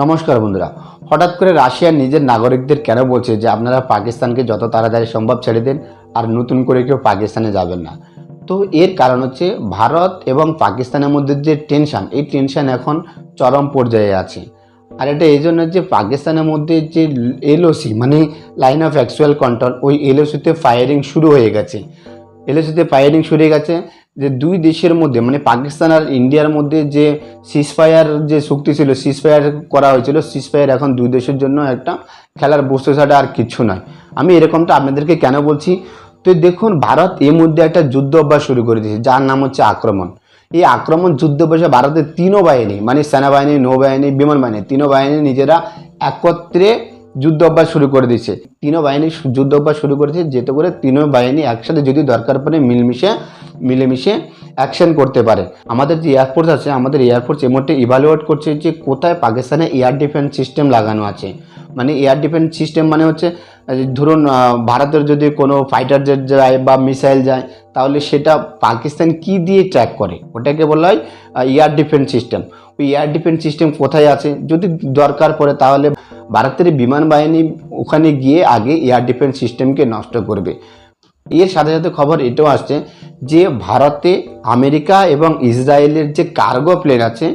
নমস্কার বন্ধুরা। হঠাৎ করে রাশিয়া নিজের নাগরিকদের কেন বলছে যে আপনারা পাকিস্তানকে যত তাড়াতাড়ি সম্ভব ছেড়ে দিন আর নতুন করে কেউ পাকিস্তানে যাবেন না? তো এর কারণ হচ্ছে ভারত এবং পাকিস্তানের মধ্যে যে টেনশন এই টেনশন এখন চরম পর্যায়ে আছে। আর এটা এই জন্য যে পাকিস্তানের মধ্যে যে এলওসি মানে লাইন অফ অ্যাকচুয়াল কন্ট্রোল ওই এলওসিতে ফায়ারিং শুরু হয়ে গেছে। এলওসিতে ফায়ারিং হয়ে গেছে। যে দুই দেশের মধ্যে মানে পাকিস্তান আর ইন্ডিয়ার মধ্যে যে সিজফায়ার যে চুক্তি ছিল সিজফায়ার করা হয়েছিল সিজফায়ার এখন দুই দেশের জন্য একটা খেলার বস্তু ছাড়া আর কিছু নয়। আমি এরকমটা আপনাদেরকে কেন বলছি? তো দেখুন, ভারত এর মধ্যে একটা যুদ্ধ অভ্যাস শুরু করে দিয়েছে, যার নাম হচ্ছে আক্রমণ। এই আক্রমণ যুদ্ধ অভ্যাসে ভারতের তিনও বাহিনী মানে সেনাবাহিনী, নৌবাহিনী, বিমান বাহিনী, তিনও বাহিনী নিজেরা একত্রে যুদ্ধ অভ্যাস শুরু করে দিয়েছে। তিনও বাহিনী যুদ্ধ অভ্যাস শুরু করেছে, যেতে করে তিনও বাহিনী একসাথে যদি দরকার পড়ে মিলমিশে, মিলেমিশে অ্যাকশন করতে পারে। আমাদের যে এয়ারফোর্স আছে, আমাদের এয়ারফোর্স এমনটি ইভালুয়েট করছে যে কোথায় পাকিস্তানে এয়ার ডিফেন্স সিস্টেম লাগানো আছে। মানে এয়ার ডিফেন্স সিস্টেম মানে হচ্ছে, ধরুন ভারতের যদি কোনো ফাইটার জেট যায় বা মিসাইল যায়, তাহলে সেটা পাকিস্তান কি দিয়ে ট্র্যাক করে? ওটাকে বলা হয় এয়ার ডিফেন্স সিস্টেম ওই এয়ার ডিফেন্স সিস্টেম কোথায় আছে? যদি দরকার পড়ে তাহলে ভারতের বিমান বাহিনী ওখানে গিয়ে আগে এয়ার ডিফেন্স সিস্টেমকে নষ্ট করবে। এর সাথে সাথে খবর এটাও আসছে যে ভারতে আমেরিকা এবং ইসরায়েলের যে কার্গো প্লেন আছে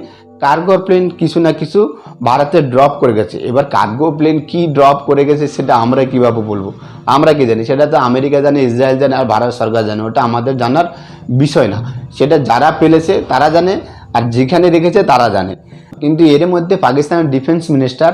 কার্গো প্লেন কিছু না কিছু ভারতে ড্রপ করে গেছে। এবার কার্গো প্লেন কি ড্রপ করে গেছে সেটা আমরা কীভাবে বলব? আমরা কি জানি? সেটা তো আমেরিকা জানে, ইসরায়েল জানে আর ভারত সরকার জানে। ওটা আমাদের জানার বিষয় না। সেটা যারা পেলেছে তারা জানে আর যেখানে রেখেছে তারা জানে। কিন্তু এর মধ্যে পাকিস্তানের ডিফেন্স মিনিস্টার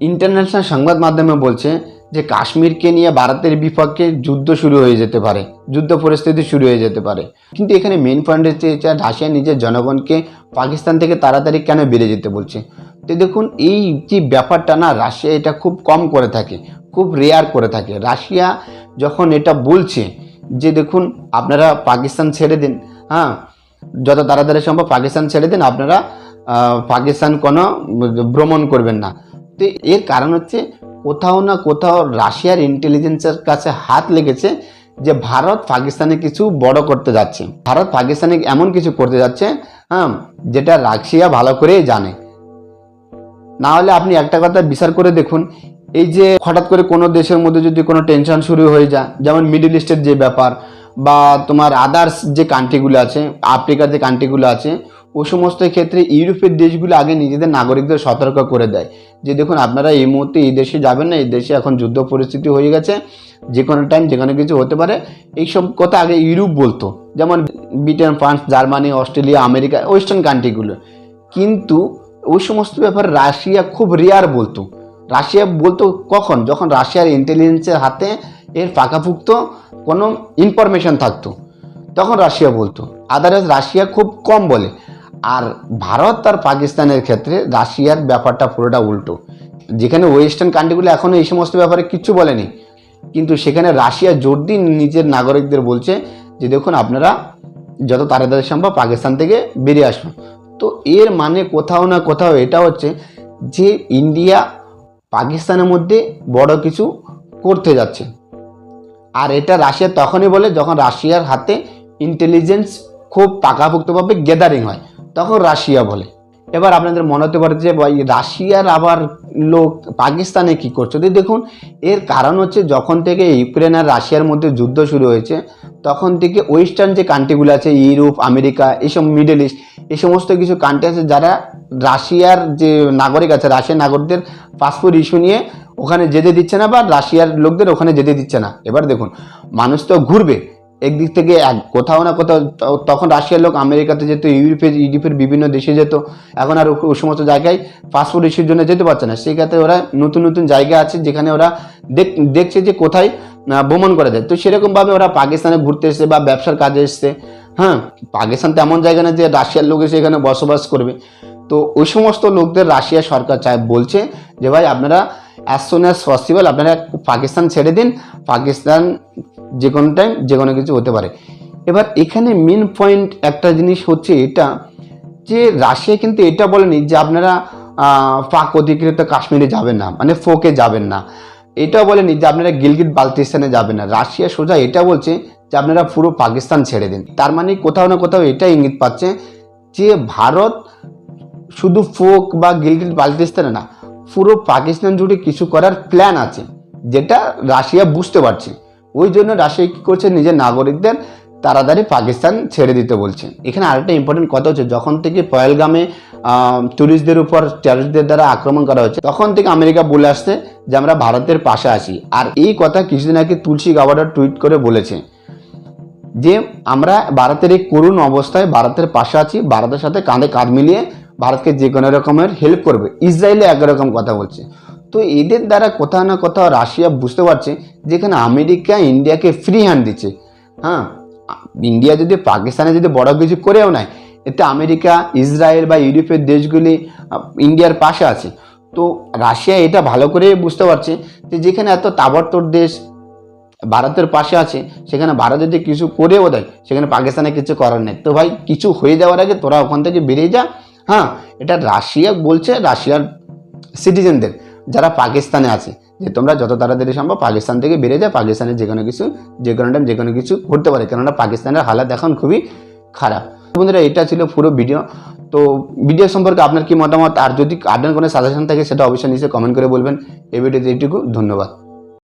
ইন্টারন্যাশনাল সংবাদ মাধ্যমে বলছে যে কাশ্মীরকে নিয়ে ভারতের বিপক্ষে যুদ্ধ শুরু হয়ে যেতে পারে, যুদ্ধ পরিস্থিতি শুরু হয়ে যেতে পারে। কিন্তু এখানে মেন পয়েন্ট হচ্ছে রাশিয়া নিজের জনগণকে পাকিস্তান থেকে তাড়াতাড়ি কেন বেড়ে যেতে বলছে? তো দেখুন, এই যে ব্যাপারটা না, রাশিয়া এটা খুব কম করে থাকে, খুব রেয়ার করে থাকে। রাশিয়া যখন এটা বলছে যে দেখুন, আপনারা পাকিস্তান ছেড়ে দিন হ্যাঁ যত তাড়াতাড়ি সম্ভব পাকিস্তান ছেড়ে দিন, আপনারা পাকিস্তান কোনো ভ্রমণ করবেন না। তো এর কারণ হচ্ছে কোথাও না কোথাও রাশিয়ার ইন্টেলিজেন্সের কাছে হাত লেগেছে যে ভারত পাকিস্তানে কিছু বড় করতে যাচ্ছে। ভারত পাকিস্তানে এমন কিছু করতে যাচ্ছে হ্যাঁ যেটা রাশিয়া ভালো করেই জানে। না হলে আপনি একটা কথা বিচার করে দেখুন, এই যে হঠাৎ করে কোনো দেশের মধ্যে যদি কোনো টেনশন শুরু হয়ে যায়, যেমন মিডল ইস্টের যে ব্যাপার বা তোমার আদার্স যে কান্ট্রিগুলো আছে আফ্রিকার যে কান্ট্রিগুলো আছে ও সমস্ত ক্ষেত্রে ইউরোপের দেশগুলো আগে নিজেদের নাগরিকদের সতর্ক করে দেয়। যে দেখুন, আপনারা এই মুহূর্তে এই দেশে যাবেন না, এই দেশে এখন যুদ্ধ পরিস্থিতি হয়ে গেছে, যে কোনো টাইম যে কোনো কিছু হতে পারে। এইসব কথা আগে ইউরোপ বলতো, যেমন Britain, France, Germany, Australia, America, western কান্ট্রিগুলো। কিন্তু ওই সমস্ত ব্যাপারে রাশিয়া খুব রেয়ার বলতো। রাশিয়া বলতো কখন? যখন রাশিয়ার ইন্টেলিজেন্সের হাতে এর পাকাপুক্ত কোনো ইনফরমেশন থাকতো, তখন রাশিয়া বলতো। আদারওয়াইজ রাশিয়া খুব কম বলে। আর ভারত আর পাকিস্তানের ক্ষেত্রে রাশিয়ার ব্যাপারটা পুরোটা উল্টো। যেখানে ওয়েস্টার্ন কান্ট্রিগুলো এখনও এই সমস্ত ব্যাপারে কিচ্ছু বলেনি। কিন্তু সেখানে রাশিয়া জোর দিয়ে নিজের নাগরিকদের বলছে যে, দেখুন, আপনারা যত তাড়াতাড়ি সম্ভব পাকিস্তান থেকে বেরিয়ে আসুন। তো এর মানে কোথাও না কোথাও এটা হচ্ছে যে, ইন্ডিয়া পাকিস্তানের মধ্যে বড় কিছু করতে যাচ্ছে। আর এটা রাশিয়া তখনই বলে যখন রাশিয়ার হাতে ইন্টেলিজেন্স খুব পাকাপোক্তভাবে গ্যাদারিং হয়। তখন রাশিয়া বলে। এবার আপনাদের মনে হতে পারে যে রাশিয়ার আবার লোক পাকিস্তানে কি করছে? তো দেখুন, এর কারণ হচ্ছে যখন থেকে ইউক্রেন আর রাশিয়ার মধ্যে যুদ্ধ শুরু হয়েছে, তখন থেকে ওয়েস্টার্ন যে কান্ট্রিগুলো আছে, ইউরোপ, আমেরিকা এইসব মিডল ইস্ট এই সমস্ত কিছু কান্ট্রি আছে যারা রাশিয়ার যে নাগরিক আছে, রাশিয়ার নাগরিকদের পাসপোর্ট ইস্যু নিয়ে ওখানে যেতে দিচ্ছে না বা রাশিয়ার লোকদের ওখানে যেতে দিচ্ছে না। এবার দেখুন, মানুষ তো ঘুরবে একদিক থেকে এক, কোথাও না কোথাও তখন রাশিয়ার লোক আমেরিকাতে যেত ইউরোপের ইউরোপের বিভিন্ন দেশে যেত। এখন আর ওই সমস্ত জায়গায় পাসপোর্ট ইস্যুর জন্য যেতে পারছে না। সেই ক্ষেত্রে ওরা নতুন নতুন জায়গা আছে যেখানে ওরা দেখ, দেখছে যে কোথায় ভ্রমণ করা যায়। তো সেরকমভাবে ওরা পাকিস্তানে ঘুরতে এসছে বা ব্যবসার কাজে এসছে। হ্যাঁ পাকিস্তান তো এমন জায়গা না যে রাশিয়ার লোক এসে এখানে বসবাস করবে। তো ওই সমস্ত লোকদের রাশিয়া সরকার চায়, বলছে যে ভাই আপনারা অ্যাজ সুন অ্যাজ পসিবল আপনারা পাকিস্তান ছেড়ে দিন। পাকিস্তান যে কোনো টাইম যে কোনো কিছু হতে পারে। এবার এখানে মেন পয়েন্ট একটা জিনিস হচ্ছে এটা, যে রাশিয়া কিন্তু এটা বলেনি যে আপনারা পাক অধিকৃত কাশ্মীরে যাবেন না মানে ফোকে যাবেন না। এটাও বলেনি যে আপনারা গিলগিট বালতিস্তানে যাবেন না। রাশিয়া সোজা এটা বলছে যে আপনারা পুরো পাকিস্তান ছেড়ে দিন। তার মানে কোথাও না কোথাও এটা ইঙ্গিত পাচ্ছে যে ভারত শুধু ফোক বা গিলগিট বালতিস্তানে না, পুরো পাকিস্তান জুড়ে কিছু করার প্ল্যান আছে, যেটা রাশিয়া বুঝতে পারছে। ওই জন্য রাশিয়া কী করছে? নিজের নাগরিকদের তাড়াতাড়ি পাকিস্তান ছেড়ে দিতে বলছে। এখানে আরেকটা ইম্পর্টেন্ট কথা হচ্ছে, যখন থেকে পয়েলগামে ট্যুরিস্টদের উপর টেররিস্টদের দ্বারা আক্রমণ করা হচ্ছে, তখন থেকে আমেরিকা বলে আসছে যে আমরা ভারতের পাশে আছি। আর এই কথা কিছুদিন আগে তুলসী গাওয়াডার টুইট করে বলেছে যে, আমরা ভারতের এই করুণ অবস্থায় ভারতের পাশে আছি, ভারতের সাথে কাঁধে কাঁধ মিলিয়ে ভারতকে যে কোনো রকমের হেল্প করবে। ইসরায়েলে একরকম কথা বলছে। তো এদের দ্বারা কোথাও না কোথাও রাশিয়া বুঝতে পারছে যেখানে আমেরিকা ইন্ডিয়াকে ফ্রি হ্যান্ড দিচ্ছে। হ্যাঁ? ইন্ডিয়া যদি পাকিস্তানে যদি বড় কিছু করেও নেয়, এতে আমেরিকা, ইসরায়েল বা ইউরোপের দেশগুলি ইন্ডিয়ার পাশে আছে। তো রাশিয়া এটা ভালো করে বুঝতে পারছে যে যেখানে এত তাবড়তোড় দেশ ভারতের পাশে আছে, সেখানে ভারত যদি কিছু করেও দেয়, সেখানে পাকিস্তানে কিছু করার নেই। তো ভাই, কিছু হয়ে যাওয়ার আগে তোরা ওখান থেকে বেরিয়ে যা। হ্যাঁ? এটা রাশিয়া বলছে, রাশিয়ার সিটিজেনদের যারা পাকিস্তানে আছে, যে তোমরা যত তাড়াতাড়ি সম্ভব পাকিস্তান থেকে বেরিয়ে যায় পাকিস্তানের যে কোনো কিছু, যে কোনো টাইম যে কোনো কিছু ঘটতে পারে। কেননা পাকিস্তানের হালাত এখন খুবই খারাপ। বন্ধুরা, এটা ছিল পুরো ভিডিও তো ভিডিও সম্পর্কে আপনার কি মতামত? আর যদি আপনার কোনো সাজেশন থাকে, সেটা অবশ্যই নিচে কমেন্ট করে বলবেন। এই ভিডিওতে এইটুকু। ধন্যবাদ।